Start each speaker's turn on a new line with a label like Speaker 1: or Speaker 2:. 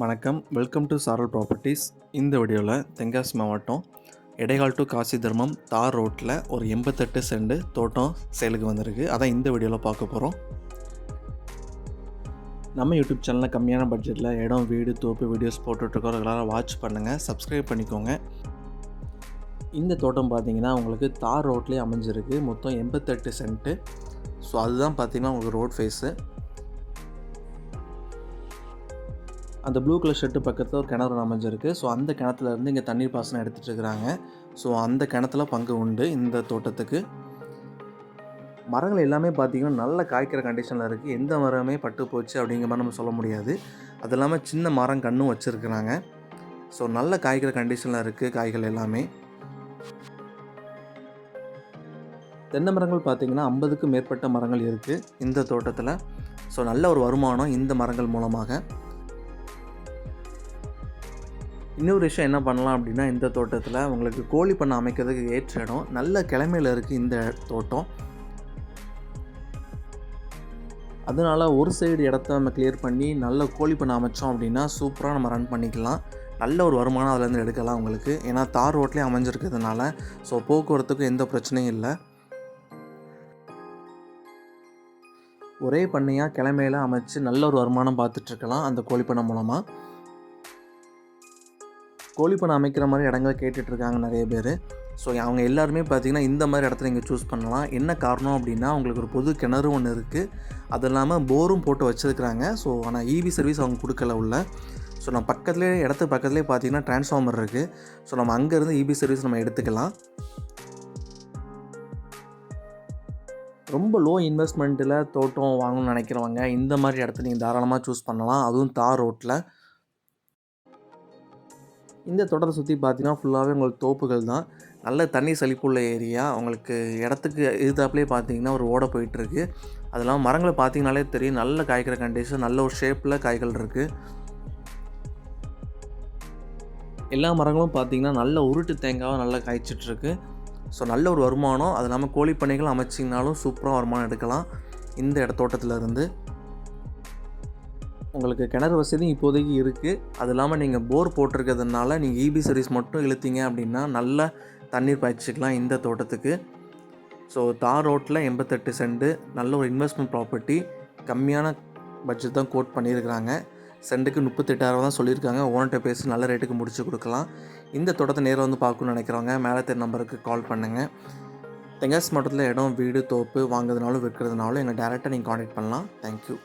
Speaker 1: வணக்கம். Welcome to சாரல் properties இந்த வீடியோவில் தென்காசி மாவட்டம் இடைகால் டு காசி தர்மம் தார் ரோட்டில் ஒரு எண்பத்தெட்டு செண்டு தோட்டம் சேலுக்கு வந்திருக்கு. அதான் இந்த வீடியோவில் பார்க்க போகிறோம் நம்ம யூடியூப் சேனலில் கம்மியான பட்ஜெட்டில் இடம் வீடு தோப்பு வீடியோஸ் போட்டுட்ருக்கோம். ரெகுலராக வாட்ச் பண்ணுங்கள் சப்ஸ்கிரைப் பண்ணிக்கோங்க. இந்த தோட்டம் பார்த்தீங்கன்னா உங்களுக்கு தார் ரோட்லேயே அமைஞ்சிருக்கு. மொத்தம் எண்பத்தெட்டு சென்ட்டு. ஸோ அதுதான் பார்த்திங்கன்னா உங்களுக்கு ரோட் ஃபேஸு அந்த ப்ளூ கலர் ஷர்ட்டு பக்கத்தில் ஒரு கிணறு அமைஞ்சிருக்கு. ஸோ அந்த கிணத்துலேருந்து இங்கே தண்ணீர் பாசனம் எடுத்துகிட்டு இருக்கிறாங்க. ஸோ அந்த கிணத்துல பங்கு உண்டு இந்த தோட்டத்துக்கு. மரங்கள் எல்லாமே பார்த்திங்கன்னா நல்ல காய்க்கிற கண்டிஷனில் இருக்குது எந்த மரமே பட்டு போச்சு அப்படிங்கிற மாதிரி நம்ம சொல்ல முடியாது. அது இல்லாமல் சின்ன மரம் கண்ணும் வச்சுருக்குறாங்க. ஸோ நல்ல காய்க்கிற கண்டிஷனில் இருக்குது காய்கள் எல்லாமே. தென்னை மரங்கள் பார்த்திங்கன்னா ஐம்பதுக்கும் மேற்பட்ட மரங்கள் இருக்குது இந்த தோட்டத்தில். ஸோ நல்ல ஒரு வருமானம் இந்த மரங்கள் மூலமாக. இன்னொரு விஷயம் என்ன பண்ணலாம் அப்படின்னா இந்த தோட்டத்தில் உங்களுக்கு கோழி பண்ணை அமைக்கிறதுக்கு ஏற்ற இடம் நல்ல கிழமையில் இருக்குது இந்த தோட்டம். அதனால் ஒரு சைடு இடத்த நம்ம கிளியர் பண்ணி நல்ல கோழி பண்ண அமைச்சோம் அப்படின்னா சூப்பராக நம்ம ரன் பண்ணிக்கலாம். நல்ல ஒரு வருமானம் அதுலேருந்து எடுக்கலாம் உங்களுக்கு. ஏன்னா தார் ரோட்லேயே அமைஞ்சிருக்கிறதுனால ஸோ போக்குவரத்துக்கும் எந்த பிரச்சனையும் இல்லை. ஒரே பண்ணையாக கிழமையில் அமைச்சு நல்ல ஒரு வருமானம் பார்த்துட்ருக்கலாம் அந்த கோழி பண்ணை மூலமாக கோழி பண்ணை அமைக்கிற மாதிரி இடங்கள் கேட்டுட்ருக்காங்க நிறைய பேர். ஸோ அவங்க எல்லாருமே பார்த்திங்கன்னா இந்த மாதிரி இடத்துல நீங்கள் சூஸ் பண்ணலாம். என்ன காரணம் அப்படின்னா அவங்களுக்கு ஒரு பொது கிணறு ஒன்று இருக்குது அது இல்லாமல் போரும் போட்டு வச்சுருக்குறாங்க. ஸோ ஆனால் இபி சர்வீஸ் அவங்க கொடுக்கல உள்ள. ஸோ நம்ம பக்கத்துலேயே இடத்து பக்கத்துலேயே பார்த்தீங்கன்னா டிரான்ஸ்ஃபார்மர் இருக்குது ஸோ நம்ம அங்கேருந்து இபி சர்வீஸ் நம்ம எடுத்துக்கலாம். ரொம்ப லோ இன்வெஸ்ட்மெண்ட்டில் தோட்டம் வாங்கணும்னு நினைக்கிறவங்க இந்த மாதிரி இடத்த நீங்கள் தாராளமாக சூஸ் பண்ணலாம். அதுவும் தார் ரோட்டில் இந்த தோட்டத்தை சுற்றி பார்த்தீங்கன்னா ஃபுல்லாகவே உங்களுக்கு தோப்புகள் தான். நல்ல தண்ணி செழிப்புள்ள ஏரியா. உங்களுக்கு இடத்துக்கு எதிர்த்தாப்புலேயே பார்த்தீங்கன்னா ஒரு ஓட போயிட்டுருக்கு. அதெல்லாம் மரங்களை பார்த்தீங்கனாலே தெரியும். நல்ல காய்க்கிற கண்டிஷன் நல்ல ஒரு ஷேப்பில் காய்கள் இருக்குது எல்லா மரங்களும் பார்த்தீங்கன்னா நல்ல உருட்டு தேங்காவும் நல்லா காய்ச்சிட்ருக்கு ஸோ நல்ல ஒரு வருமானம். அது இல்லாமல் கோழி பண்ணைகள் அமைச்சிங்கனாலும் சூப்பராக வருமானம் எடுக்கலாம். இந்த இடத்தோட்டத்துலேருந்து இருந்து உங்களுக்கு கிணறு வசதி இப்போதைக்கு இருக்குது அது இல்லாமல் நீங்கள் போர் போட்டிருக்கிறதுனால நீங்கள் இபி சர்வீஸ் மட்டும் இழுத்தீங்க அப்படின்னா நல்ல தண்ணீர் பாய்ச்சிக்கலாம் இந்த தோட்டத்துக்கு. ஸோ தார் ரோட்டில் எண்பத்தெட்டு சென்ட்டு நல்ல ஒரு இன்வெஸ்ட்மெண்ட் ப்ராப்பர்ட்டி கம்மியான பட்ஜெட் தான் கோட் பண்ணியிருக்கிறாங்க. சென்ட்டுக்கு முப்பத்தெட்டாயிரம் தான் சொல்லியிருக்காங்க. ஓனர்கிட்ட பேசி நல்ல ரேட்டுக்கு முடிச்சு கொடுக்கலாம். இந்த தோட்டத்தை நேரில் வந்து பார்க்கணுன்னு நினைக்கிறவங்க மேலே தெரு நம்பருக்கு கால் பண்ணுங்கள் தெங்காசி மாவட்டத்தில் இடம் வீடு தோப்பு வாங்குறதுனாலும் விற்கிறதுனாலும் எங்களை டேரெக்டாக நீங்கள் காண்டாக்ட் பண்ணலாம். தேங்க்யூ